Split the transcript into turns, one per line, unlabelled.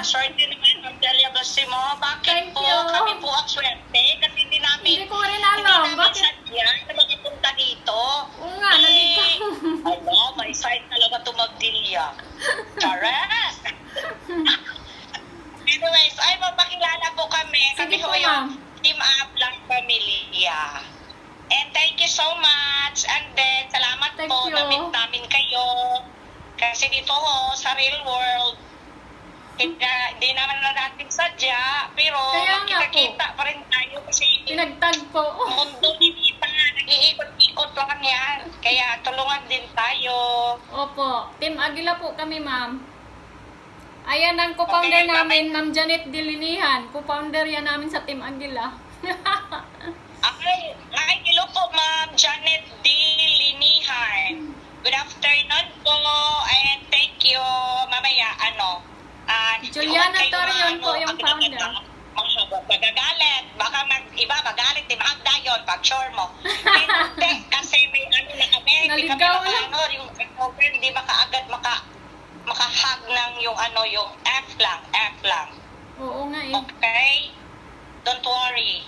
Swerte naman, Ma'am Delia Basimo. Bakit
Thank
po
you.
kami po ang swerte? Kasi hindi namin,
Hindi ko rin
hindi
alam.
namin
Bakit?
sadya na makapunta dito.
Oo nga, nandito.
Eh, Ano, may side talaga ito magdilya. Charas! Anyways, ay mapakilala po kami. Kami
Sige po,
po yung
ma'am.
Team Up Lang Pamilya. And thank you so much. And then, salamat
Thank
po
you.
na-meet namin kayo. Kasi dito ho, sa real world, hindi, hindi naman na natin sadya, pero
Kaya nga
magkita-kita pa rin tayo kasi
Pinagtagpo.
mundo ni pa, nag-iikot-ikot lang yan. Kaya tulungan din tayo.
Opo, Team Agila po kami, ma'am. Ayan ang co-founder
Okay,
namin, Ma'am Janet Dilinihan. Co-founder yan namin sa Team Agila.
Ay, ay, hello po, Ma'am Janet D. Linihan. Good afternoon
Juliana
kayong
Torion po yung founder.
Magagalit. Baka mag, iba magalit, di Magda yun, pag sure mo. Hindi, kasi may ano na kami,
Naligaw lang.
ano, yung open, hindi makaagad maka, makahag ng yung ano, yung F lang, F lang.
Oo nga eh.
Okay? Don't worry.